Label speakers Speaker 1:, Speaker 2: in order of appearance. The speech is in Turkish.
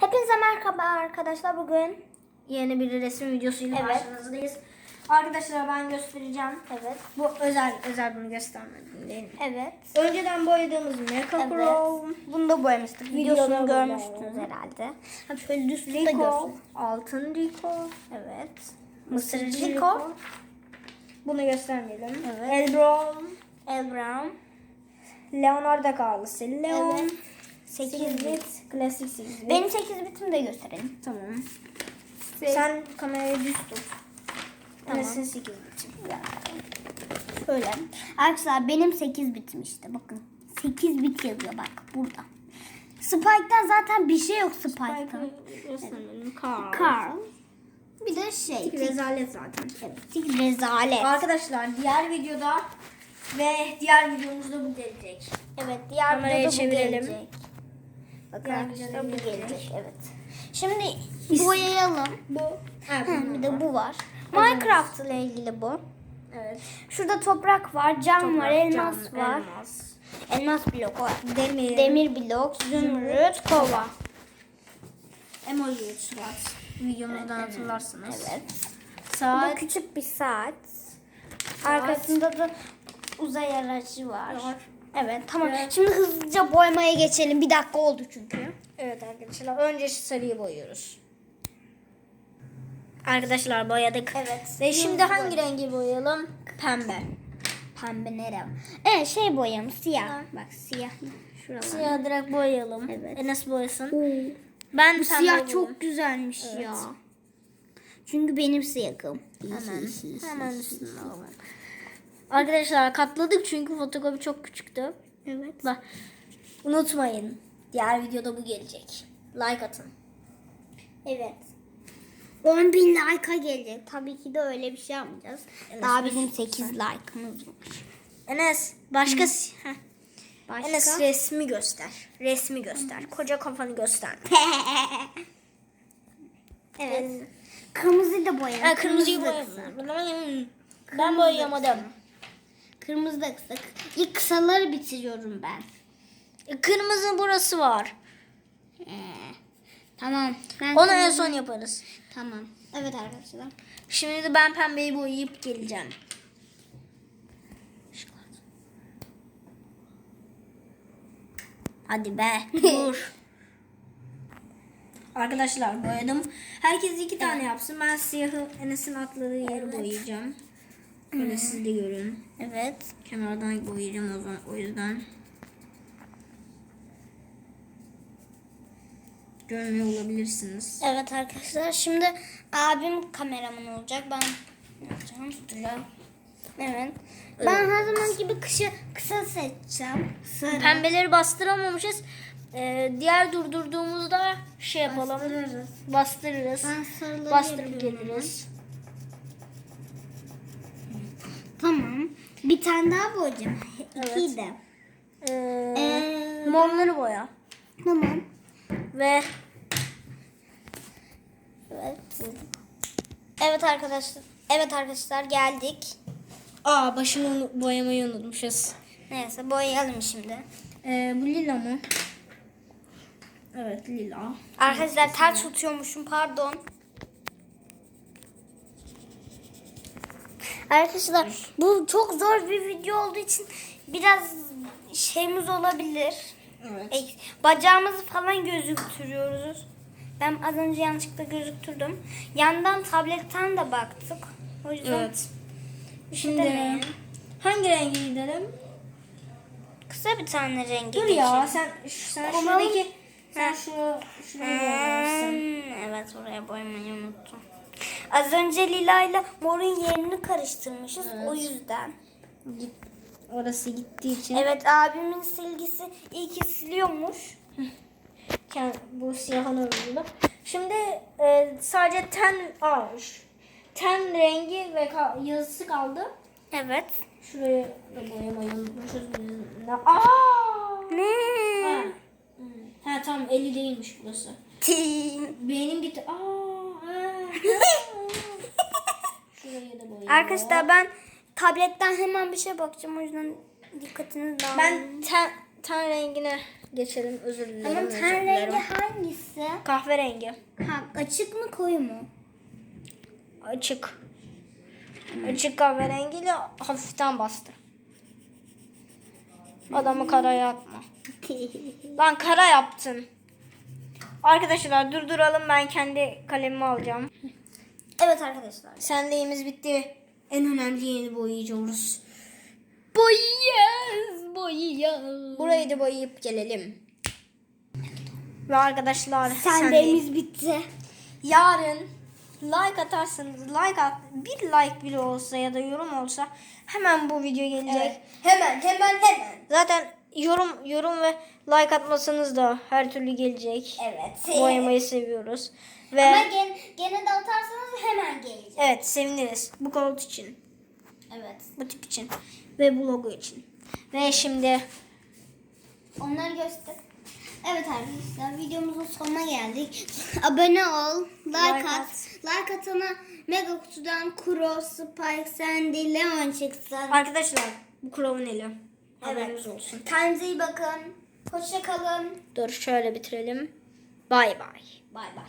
Speaker 1: Hepinize merhaba arkadaşlar. Bugün
Speaker 2: Yeni bir resim videosuyla
Speaker 1: Evet.
Speaker 2: karşınızdayız. Arkadaşlar ben göstereceğim.
Speaker 1: evet.
Speaker 2: Bu özel özel bunu göstermedim değil mi?
Speaker 1: Evet.
Speaker 2: Önceden boyadığımız Mecha
Speaker 1: Evet.
Speaker 2: Chrome,
Speaker 1: Bunu da boyamıştık. Videosunu
Speaker 2: boyadım.
Speaker 1: görmüştünüz herhalde. Hadi şöyle düz
Speaker 2: Rico, altın Rico,
Speaker 1: Evet.
Speaker 2: Mısırcı Rico.
Speaker 1: Rico.
Speaker 2: Bunu göstermeyelim.
Speaker 1: Evet.
Speaker 2: Elbron,
Speaker 1: El Brown.
Speaker 2: Leonardo Carlos, Leon,
Speaker 1: Evet.
Speaker 2: 8
Speaker 1: 8
Speaker 2: bit, klasik 8 bit.
Speaker 1: Benim 8 bitimi de gösterelim.
Speaker 2: Tamam. Sen kamerayı düz tut.
Speaker 1: Tamam.
Speaker 2: Enes'in 8 bitim.
Speaker 1: Şöyle. Arkadaşlar benim 8 bitim işte. Bakın. 8 bit yazıyor bak burada. Spike'dan zaten bir şey yok Spike'dan.
Speaker 2: Göstermeyelim. Carl.
Speaker 1: Carl. Bir de şey.
Speaker 2: Rezalet zaten.
Speaker 1: Evet. Tik rezalet.
Speaker 2: Arkadaşlar diğer videoda ve diğer videomuzda bu gelecek.
Speaker 1: Evet diğer
Speaker 2: Kamerayı
Speaker 1: videoda bu
Speaker 2: çevirelim.
Speaker 1: gelecek. Arkadaşlar bu
Speaker 2: gelecek.
Speaker 1: Evet. Şimdi boyayalım.
Speaker 2: Bu. Evet.
Speaker 1: Hı, bir de bu var. Minecraft ile ilgili bu.
Speaker 2: Evet.
Speaker 1: Şurada toprak var, cam var, elmas
Speaker 2: cam,
Speaker 1: var.
Speaker 2: Elmas.
Speaker 1: Elmas blok var.
Speaker 2: Demir.
Speaker 1: Demir blok, zümrüt, kova.
Speaker 2: Emoji surat. Videomuzdan hatırlarsınız.
Speaker 1: Evet. Bu da
Speaker 2: Saat.
Speaker 1: küçük bir saat. Arkasında da uzay aracı var.
Speaker 2: Var.
Speaker 1: Evet tamam.
Speaker 2: Evet.
Speaker 1: Şimdi hızlıca boyamaya geçelim. Bir dakika oldu çünkü.
Speaker 2: Evet arkadaşlar önce şu sarıyı boyuyoruz. Arkadaşlar boyadık.
Speaker 1: Evet.
Speaker 2: Ve şimdi hangi rengi boyayalım? Pembe.
Speaker 1: Pembe nere? Evet şey boyayalım siyah.
Speaker 2: Ha.
Speaker 1: Bak siyah. Şuralar.
Speaker 2: Siyah direkt boyayalım.
Speaker 1: Evet.
Speaker 2: Enes boyasın.
Speaker 1: Oo.
Speaker 2: Ben
Speaker 1: Bu siyah
Speaker 2: boyayayım.
Speaker 1: çok güzelmiş
Speaker 2: Evet.
Speaker 1: ya. Çünkü benim siyahım.
Speaker 2: Hemen, hemen üstüne alalım. Arkadaşlar katladık çünkü fotokopi çok küçüktü.
Speaker 1: Evet.
Speaker 2: Bak unutmayın. Diğer videoda bu gelecek. Like atın.
Speaker 1: Evet. 10 bin like'a gelecek. Tabii ki de öyle bir şey yapmayacağız.
Speaker 2: Evet,
Speaker 1: Daha
Speaker 2: biz-
Speaker 1: bizim 8 like'ımız var.
Speaker 2: Enes başka Heh.
Speaker 1: Başka?
Speaker 2: Enes resmi göster. Resmi göster. Koca kafanı göster.
Speaker 1: evet. Kırmızıyı da.
Speaker 2: Ha, kırmızıyı boyayalım. Ben boyayamadım.
Speaker 1: Kırmızı da kısa. İlk kısaları bitiriyorum ben.
Speaker 2: E, Kırmızı burası var.
Speaker 1: Ee, tamam. Ben
Speaker 2: Onu en son yaparız.
Speaker 1: Tamam. Evet arkadaşlar.
Speaker 2: Şimdi de ben pembeyi boyayıp geleceğim. Hadi be. Dur. Arkadaşlar boyadım. Herkes iki tane yapsın. Ben siyahı Enes'in atladığı yeri boyayacağım. Böyle siz de görün.
Speaker 1: Evet.
Speaker 2: Kenardan boyayacağım o zaman o yüzden. Görmüyor olabilirsiniz.
Speaker 1: Evet arkadaşlar şimdi abim kameraman olacak. Ben yapacağım. Tutacağım. Evet. Ben her zaman gibi kısa, kısa seçeceğim. Sarı.
Speaker 2: Pembeleri bastıramamışız. Ee, diğer durdurduğumuzda şey yapalım.
Speaker 1: Bastırırız.
Speaker 2: Bastırırız.
Speaker 1: Ben sarıları
Speaker 2: Bastırıp geliriz.
Speaker 1: Tamam. Bir tane daha boyayacağım.
Speaker 2: Evet.
Speaker 1: İkiyi de.
Speaker 2: Ee,
Speaker 1: Ee,
Speaker 2: morları boya.
Speaker 1: Tamam.
Speaker 2: Ve
Speaker 1: Evet. Evet arkadaşlar. Evet arkadaşlar geldik.
Speaker 2: aa başını boyamayı unutmuşuz.
Speaker 1: Neyse boyayalım şimdi.
Speaker 2: Ee, bu lila mı? Evet lila.
Speaker 1: Arkadaşlar ters tutuyormuşum pardon. Arkadaşlar bu çok zor bir video olduğu için biraz şeyimiz olabilir.
Speaker 2: Evet.
Speaker 1: E, bacağımızı falan gözüktürüyoruz. Ben az önce yanlışlıkla gözüktürdüm. Yandan tabletten de baktık. O yüzden
Speaker 2: Evet.
Speaker 1: bir şey
Speaker 2: Şimdi
Speaker 1: demeyin.
Speaker 2: hangi rengi gidelim?
Speaker 1: Kısa bir tane rengi
Speaker 2: Dur ya
Speaker 1: geçelim.
Speaker 2: sen sen
Speaker 1: Kovalım.
Speaker 2: şuradaki sen şu şurayı.
Speaker 1: Hmm, evet oraya boyamayı unuttum. Az önce Lila ile morun yerini karıştırmışız
Speaker 2: Evet.
Speaker 1: o yüzden.
Speaker 2: Git, orası gittiği için.
Speaker 1: Evet abimin silgisi iyi ki siliyormuş.
Speaker 2: Bu siyahın ucunda. Şimdi e, sadece ten almış. Ten rengi ve yazısı kaldı.
Speaker 1: Evet.
Speaker 2: Şurayı da boyamayı unutmuşuz biz. Ne? Aa! Ha.
Speaker 1: Ne?
Speaker 2: Hmm. Ha tamam 50 değilmiş burası. Beynim gitti. Aa! ha, ha. Şurayı da boyayalım.
Speaker 1: Arkadaşlar ben tabletten hemen bir şey bakacağım o yüzden dikkatinizi dağılmayın.
Speaker 2: ben ten, ten rengine geçelim. Özür dilerim.
Speaker 1: Ama
Speaker 2: özür
Speaker 1: ten rengi hangisi?
Speaker 2: Kahverengi.
Speaker 1: Ha, açık mı koyu mu?
Speaker 2: Açık. Açık kahverengiyle hafiften bastı. Adamı kara yapma. Lan kara yaptın. Arkadaşlar durduralım ben kendi kalemimi alacağım.
Speaker 1: Evet arkadaşlar.
Speaker 2: Senliğimiz bitti. En önemli yeni boyayacağız.
Speaker 1: Boyayacağız, boyayacağız.
Speaker 2: Burayı da boyayıp gelelim. Ve arkadaşlar
Speaker 1: Sendeğimiz bitti.
Speaker 2: yarın like atarsanız like at bir like bile olsa ya da yorum olsa hemen bu video gelecek.
Speaker 1: Hemen, hemen, hemen.
Speaker 2: Zaten yorum yorum ve like atmasanız da her türlü gelecek.
Speaker 1: Evet.
Speaker 2: Boyamayı seviyoruz. Ve
Speaker 1: Ama gen, gene de atarsanız hemen gelecek.
Speaker 2: evet seviniriz. Bu kod için,
Speaker 1: Evet.
Speaker 2: bu tip için ve bu logo için. Ve şimdi
Speaker 1: Onları göster. Evet arkadaşlar videomuzun sonuna geldik. Abone ol, like,
Speaker 2: Like
Speaker 1: at.
Speaker 2: at.
Speaker 1: Like atana Mega Kutu'dan Kuro, Spike, Sandy, Lemon çıksın.
Speaker 2: arkadaşlar bu Crow'un eli. Haberiniz olsun.
Speaker 1: Kendinize iyi bakın. Hoşça kalın.
Speaker 2: Dur şöyle bitirelim. Bay bay.
Speaker 1: Bay bay.